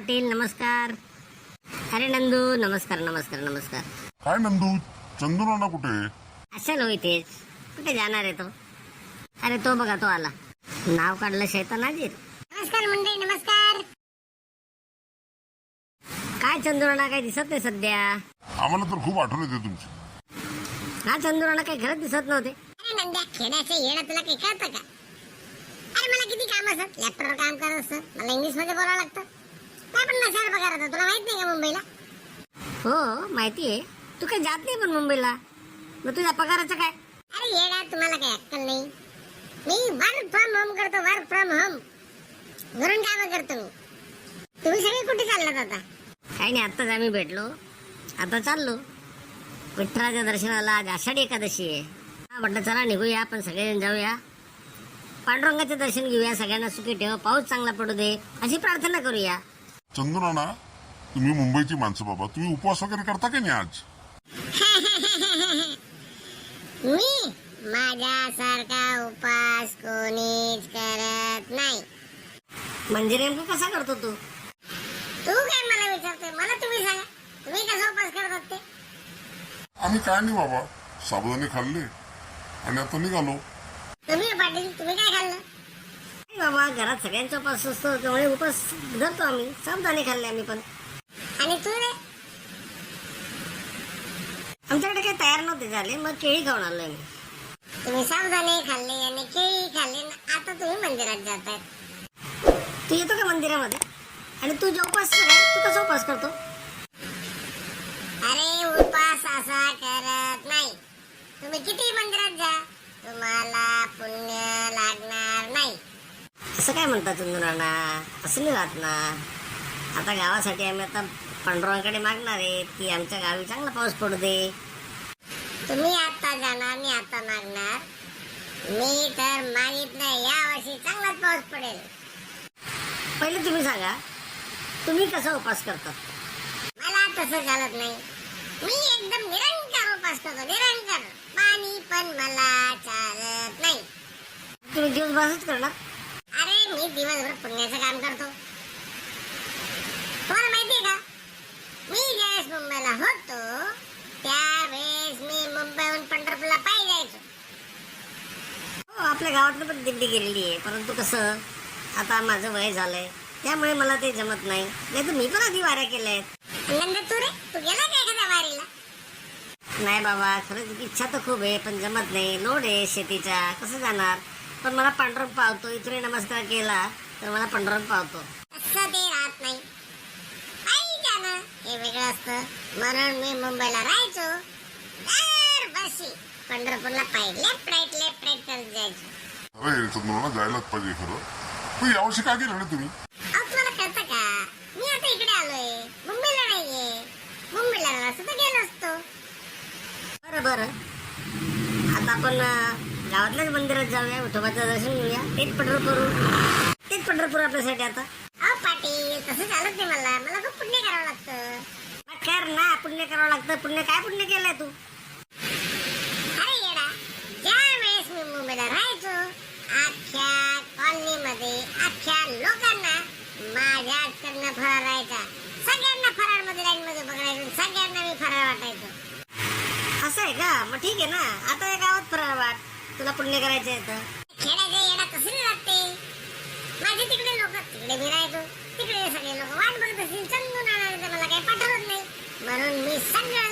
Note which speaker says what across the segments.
Speaker 1: पाटील नमस्कार. अरे नंदू नमस्कार नमस्कार नमस्कार.
Speaker 2: काय नंदू? चंदुराना कुठे?
Speaker 1: असेल हो इथेच कुठे जाणार आहे तो? अरे तो बघा तो आला. नाव काढलं शैतान हाजीर नमस्कार मंडळी नमस्कार. काय चंद्राना काही दिसत नाही सध्या?
Speaker 2: आम्हाला तर खूप आठवण येते तुमची.
Speaker 1: हा चंद्राना काही खरंच दिसत नव्हते.
Speaker 3: अरे नंद्या खेळायचं येणं तुला काही कळतं का? अरे मला किती काम असत लॅपटॉपवर काम करत असत मला इंग्लिशमध्ये बोलावं लागतं. काय पण नसायला पगार होता तुला माहीत नाही का मुंबईला?
Speaker 1: हो माहिती आहे तू काही जात नाही पण मुंबईला. मग तुझ्या पगाराचं काय?
Speaker 3: अरे येडा तुम्हाला काही अक्कल नाही. मी वर्क फ्रॉम होम करतो वर्क फ्रॉम होम घरून काम करतो मी. तुम्ही सगळे कुठे चाललात आता?
Speaker 1: काही नाही आत्ताच आम्ही भेटलो. आता चाललो. विठ्ठलाच्या दर्शनाला आज आषाढी एकादशी आहे. हा म्हटलं चला निघूया आपण सगळेजण जाऊया. पांडुरंगाचे दर्शन घेऊया सगळ्यांना सुखी ठेव पाऊस चांगला पडू दे. अशी प्रार्थना करूया.
Speaker 2: चंदुराना तुम्ही मुंबईची माणसं बाबा. तुम्ही उपवास वगैरे करता की नाही आज?
Speaker 3: मी? माझ्यासारखा उपास कोणीच करत नाही.
Speaker 1: म्हणजे नेमकं कसा करतो तू?
Speaker 3: तू काय मला विचारते मला तुम्ही सांगा. तुम्ही कसा उपास करतात ते
Speaker 2: आम्ही काय नाही बाबा. साबुदाणे खाल्ले आणि आता निघालो.
Speaker 3: तुम्ही पाटील तुम्ही काय खाल्लं?
Speaker 1: बाबा घरात सगळ्यांचा उपास असतो त्यामुळे उपास धरतो आम्ही. साबुदाणे खाल्ले आम्ही पण.
Speaker 3: आणि तू रे?
Speaker 1: आमच्याकडे काही तयार नव्हते झाले मग केळी खाऊन आलोय मी.
Speaker 3: तुम्ही साबुदाणे खाल्ले आणि केळी खाल्ले आता तुम्ही मंदिरात जाताय.
Speaker 1: तू येतो का मंदिरामध्ये? आणि तू जो उपास तू कसा उपास करतो?
Speaker 3: अरे उपास असा करत नाही. तुम्ही किती मंदिरात जा तुम्हाला पुण्य लागणार नाही.
Speaker 1: असं काय म्हणता चंदुराना असं नाही राहत ना आता गावासाठी आम्ही आता पांडुरंगाकडे मागणार आहे की आमच्या गावी चांगला पाऊस पडू दे.
Speaker 3: तुम्ही आता जाणार मी आता मागणार. मी तर मागितलं या वर्षी चांगलाच पाऊस पडेल.
Speaker 1: पहिले तुम्ही सांगा तुम्ही कसा उपास करता?
Speaker 3: मला तसं चालत नाही. मी एकदम निरंकार उपास करतो निरंकार. पाणी पण मला चालत नाही.
Speaker 1: तुम्ही दिवसभरच करणार?
Speaker 3: मी दिवसभर पुण्याचं काम करतो. तुम्हाला का? मी ज्यावेळेस मुंबईला होतो त्यावेळेस मी मुंबईहून पंढरपूरला पायी जायचो.
Speaker 1: हो आपल्या गावातनं पण दिंडी गेलेली आहे. परंतु कसं आता माझं वय झालंय. त्यामुळे मला ते जमत नाही. नाही तर मी पण आधी वाऱ्या केल्या आहेत.
Speaker 3: तू रे? तू गेला का एखाद्या वारीला?
Speaker 1: नाही बाबा खरंच इच्छा तर खूप आहे पण जमत नाही. लोड आहे शेतीचा. कसं जाणार? पण मला पांढरं पावतो इथून नमस्कार केला तर मला पांढरं पावतो
Speaker 3: असं ते राहत नाही. हे वेगळं असतं. म्हणून मी मुंबईला राहायचो. दरवर्षी पंढरपूरला पायी लेफ्ट राईट लेफ्ट राईट करत जायचो.
Speaker 2: अरे चंदुराना जायलाच पाहिजे खरं. पण यावर्षी काय केलं रे तुम्ही?
Speaker 3: तुम्हाला कळतं का? मी आता इकडे आलोय. मुंबईला नाहीये. मुंबईला असतो तर गेलो असतो.
Speaker 1: बरं बरं. आता आपण गावातल्याच मंदिरात जाऊया विठोबाचं दर्शन घेऊया. तेच पंढरपूर. तेच पंढरपूर आपल्यासाठी आता.
Speaker 3: अहो पाटील. तसं चालत नाही मला. मला खूप पुण्य करावं लागतं.
Speaker 1: मग कर ना पुण्य करावं लागतं. पुण्य काय पुण्य केलंय तू?
Speaker 3: अरे येडा ज्या वेळेस मी मुंबईला राहायचो अख्ख्या कॉलनीमध्ये अख्ख्या लोकांना माझ्याकडनं फरार राहायचा सगळ्यांना फरारमध्ये लाईन मध्ये पकडायचं सगळ्यांना मी फरार वाटायचो.
Speaker 1: असं आहे का? मग ठीक आहे ना. आता या गावात फराळ वाट. तुला पुण्य करायचं आहे तर
Speaker 3: खेळायचं येडा कसं नाही लागते माझे तिकडे लोक तिकडे सगळे लोक वाट बघत असतील चंदून आणायला मला काही पाठवत नाही. म्हणून मी सगळं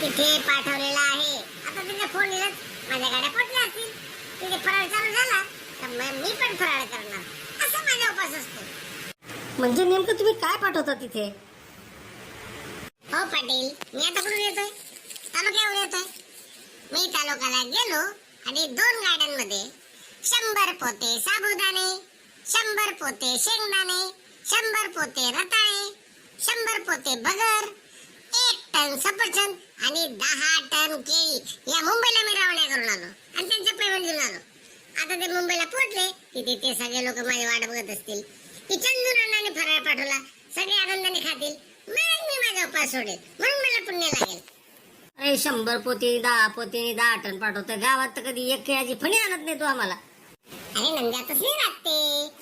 Speaker 3: तिथे पाठवलेलं आहे. आता तिथे फोन माझ्या गाड्या पोटल्या असतील. तिथे फराळ चालू झाला तर मग मी पण फराळ करणार. असं माझा उपास असतो.
Speaker 1: म्हणजे नेमकं तुम्ही काय पाठवता तिथे?
Speaker 3: हो पाटील मी आता कुठून तालुक्यावर येतोय? मी तालुक्याला गेलो आणि दोन गाड्यांमध्ये शंभर पोते साबुदाणे शंभर पोते शेंगदाणे शंभर पोते रताळे शंभर पोते बगर एक टन सफरचंद आणि दहा टन केळी या मुंबईला मी रवाना करून आलो आणि त्यांचं पेमेंट देऊन आलो. आता ते मुंबईला पोहोचले तिथे ते सगळे लोक माझी वाट बघत असतील. की चंदू फराळ पाठवला सगळे आनंदाने खातील. मग मी माझा उपास सोडेल. म्हणून मला पुण्य लागेल.
Speaker 1: अरे शंभर पोती दहा पोती दहा टन पाठवतोय. गावात तर कधी एक केळाची फणी आणत नाही तू आम्हाला.
Speaker 3: अरे नंद्या तसली लागते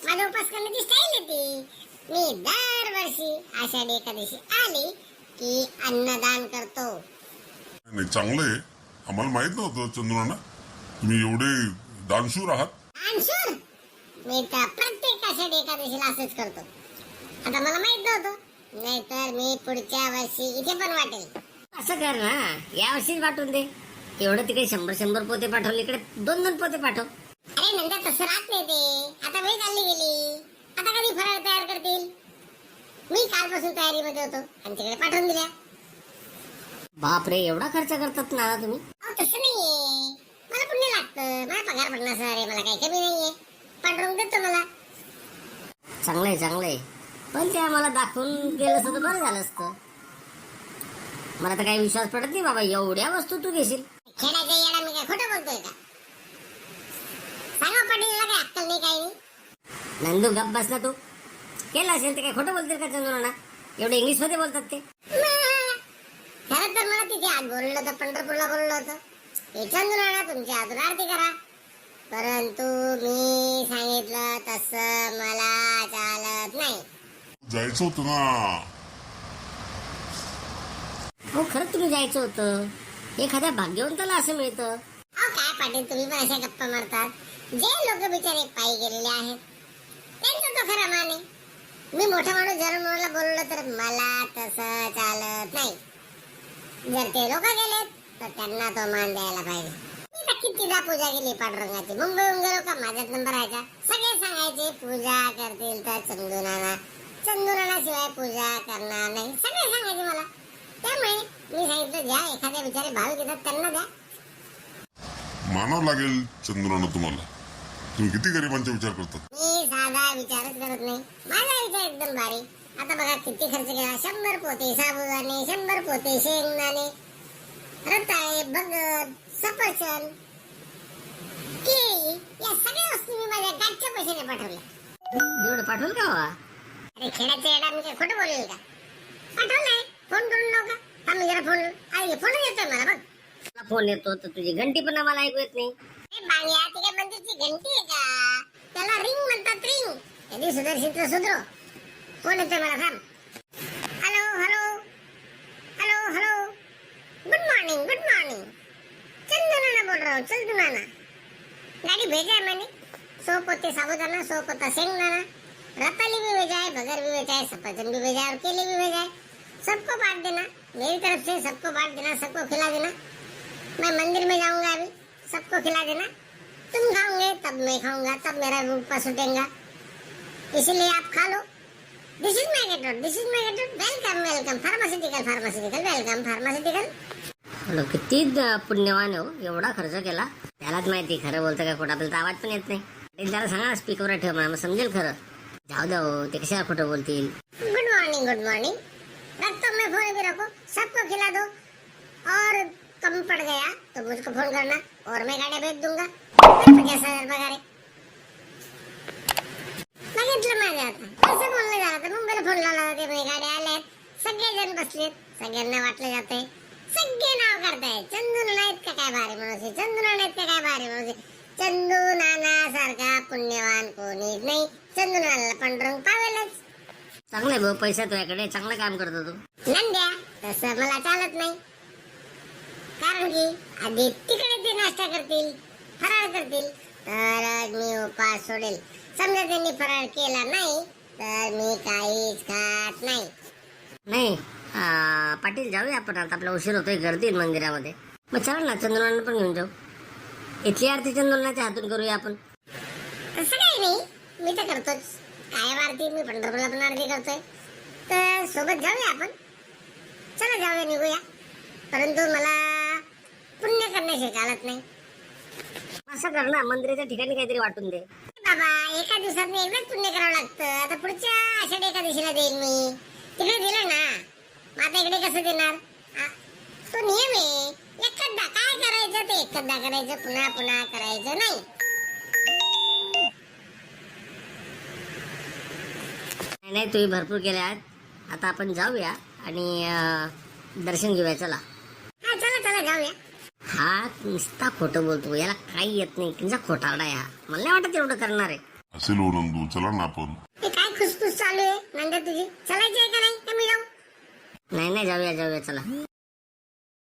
Speaker 3: माझा उपास करण्याची स्टाईल येते. मी दरवर्षी आषाढी एकादशी आली की अन्नदान करतो.
Speaker 2: नाही चांगलं आहे. आम्हाला माहीत नव्हतं चंद्राना. तुम्ही एवढे दानशूर आहात.
Speaker 3: दानशूर? मी तर प्रत्येक आषाढी एकादशीला असंच करतो. आता मला माहीत नव्हतं. नाहीतर मी पुढच्या वर्षी इथे पण वाटेल.
Speaker 1: असं कर ना. यावर्षीच पाठवून दे. एवढं तिकडे शंभर शंभर पोते पाठवले इकडे दोन दोन पोते पाठव.
Speaker 3: अरे नंतर तसं राहत नाही ते. आता वेळ चालली गेली. आता कधी फराळ तयार करतील? मी कालपासून तयारीमध्ये होतो. आणि तिकडे पाठवून दिल्या.
Speaker 1: बापरे एवढा खर्च करतात ना तुम्ही?
Speaker 3: तसं नाहीये. मला पुण्य लागतं. मला पगार पडणार सर मला काही कमी नाहीये. पाठवून देतो मला.
Speaker 1: चांगलंय चांगलंय. पण ते आम्हाला दाखवून गेलं असतं बरं झालं असतं. मला तर काही विश्वास पडत नाही बाबा एवढ्या वस्तू तू घेशील.
Speaker 3: मी काय खोटं बोलतोय का? सांगा पाटीलला काय अक्कल नाही काही नाही.
Speaker 1: नंदू गप बस ना तू. केलं असेल ते काय खोटं बोलतील का चंद्राना एवढे इंग्लिशमध्ये बोलतात ते.
Speaker 3: खरं तर मला तिथे आज बोललो होतं पंढरपूरला बोललो होतं. हे चंद्राणा तुमची हातून आरती करा. परंतु मी सांगितलं तसं मला चालत नाही.
Speaker 2: जायचं होतं ना.
Speaker 1: हो खरंच तुम्ही जायचं होतं. एखाद्या भाग्यवंताला असं मिळतं.
Speaker 3: अहो काय पाटील तुम्ही पण अशा गप्पा मारतात. जे लोक बिचारे पायी गेलेले आहेत त्यांचं तो खरा मान आहे. मी मोठा माणूस जर मला बोललो तर मला तसं चालत नाही. जर ते लोक गेलेत तर त्यांना तो मान द्यायला पाहिजे. मी कितीदा पूजा केली पांडुरंगाची. मुंबईहून गेलो का माझ्याच नंबर राहायचा सगळे सांगायचे पूजा करतील तर चंदुनाना. चंदुनाना शिवाय पूजा करणार नाही. सगळे सांगायचे मला. त्यामुळे मी सांगितलं ज्या एखाद्या बिचारे भाविक येतात त्यांना द्या.
Speaker 2: मानावं लागेल चंद्रानं तुम्हाला. तुम्ही किती गरिबांचा विचार करतात?
Speaker 3: मी साधा विचारच करत नाही. माझा विचार एकदम भारी. आता बघा किती खर्च केला. शंभर पोते साबुदाणे शंभर पोते शेंगदाणे. रताळे भगर सफरचंद. केळी या सगळ्या वस्तू मी माझ्या गाठच्या पैशाने पाठवल्या.
Speaker 1: एवढं पाठवलं का बाबा
Speaker 3: अरे खेळाच्या येडा मी काय खोटं बोलेल का पाठवलंय. फोन करून नव्हता आम्ही जरा फोन अरे फोन येतोय मला बघ.
Speaker 1: तुला फोन येतो तर तुझी घंटी पण आम्हाला ऐकू येत नाही.
Speaker 3: अरे बांग्या ती काय मंदिरची घंटी आहे का? त्याला रिंग म्हणतात रिंग. कधी सुदर्शित सुधरो कोण येतोय मला थांब. Hello hello. Hello hello. Good morning good morning. चंदनाना बोल रहा हूँ चंदनाना गाड़ी भेजा है मैंने सौ पोते साबुदाना सौ पोता शेंगदाना रताली भी भेजा है बगर भी भेजा है सफरचंद भी भेजा है और केले भी भेजा है सबको बांट देना। मेरी तरफ से सबको बांट देना सबको खिला देना। मैं मंदिर में जाऊंगा अभी सबको खिला देना। तुम खाओगे तब मैं खाऊंगा तब मेरा ऊपर उठेगा इसीलिए आप खा low. This is my gate this is my gate welcome welcome pharmaceutical pharmaceutical welcome pharmaceutical
Speaker 1: hello किती पुण्यवान हो. एवढा खर्च केला. त्यालाच माहिती खरं बोलतं का खोटं आपल्याला आवाज पण येत नाही. त्याला सांगा स्पीकरवर ठेव मला समजेल खरं. जाऊ द्या हो ते कशाला खोटं बोलतील?
Speaker 3: गुड मॉर्निंग गुड मॉर्निंग रख तो मैं फोन भी रखो सबको खिला दो। और कम पड़ गया तो मुझको फोन करना और मैं गाड़ी भेज दूंगा। पचास हजार पगार बघितलं माझ्या आता असं बोललं मुंबईला फोन लावला मी आल्यात सगळेजण बसलेत सगळ्यांना वाटलं जाते सगळे नाव करताय चंदू नाना इतका काय भारी माणूस आहे चंदू नाना काय भारी माणूस आहे चंदू नाना सारखा पुण्यवान कोणीच नाही चंदू नानाला पांडुरंग पावेलच
Speaker 1: चांगलं भाऊ पैसा तुझ्याकडे चांगलं काम करतो तू.
Speaker 3: नंद्या तसं मला चालत नाही. कारण की आधी तिकडे ते नाश्ता करतील फराळ करतील. तरच मी उपास सोडेल. समजा त्यांनी फराळ केला नाही तर मी काहीच खात नाही.
Speaker 1: नाही पाटील जाऊया आपण आता आपला उशीर होतोय गर्दी मंदिरामध्ये. मग चल ना चंद्रनाना पण घेऊन जाऊ. इथली आरती चंद्रनाच्या हातून करूया आपण.
Speaker 3: तसं काही नाही मी तर करतोच. कायम आरती मी पंढरपूरला पण आरती करतोय. तर सोबत जाऊया आपण. चला जाऊया निघूया. परंतु मला पुण्य करण्याशी चालत नाही.
Speaker 1: असं कर ना मंदिराच्या ठिकाणी काहीतरी वाटून दे.
Speaker 3: बाबा एका दिवसात एकदाच पुण्य करावं लागतं. आता पुढच्या आषाढी एकादशीला देईल मी. तिकडे दिलं ना. मग आता इकडे कसं देणार? तो नियम आहे. एकदा काय करायचं ते एकदा करायचं पुन्हा पुन्हा करायचं नाही.
Speaker 1: नाही नाही तुम्ही भरपूर केले आहेत. आता आपण जाऊया आणि दर्शन घेऊया चला.
Speaker 3: हा चला चला जाऊया.
Speaker 1: हा नुसता खोटं बोलतो याला काही येत नाही. तुमचा खोटारडा आहे हा. मला नाही वाटत एवढं करणार आहे.
Speaker 2: असेल नंदू चला ना आपण.
Speaker 3: हे काय खुसफुस चालू आहे? नंतर तुझी. चलायची आहे का नाही? का मी जाऊ.
Speaker 1: नाही नाही जाऊया जाऊया चला.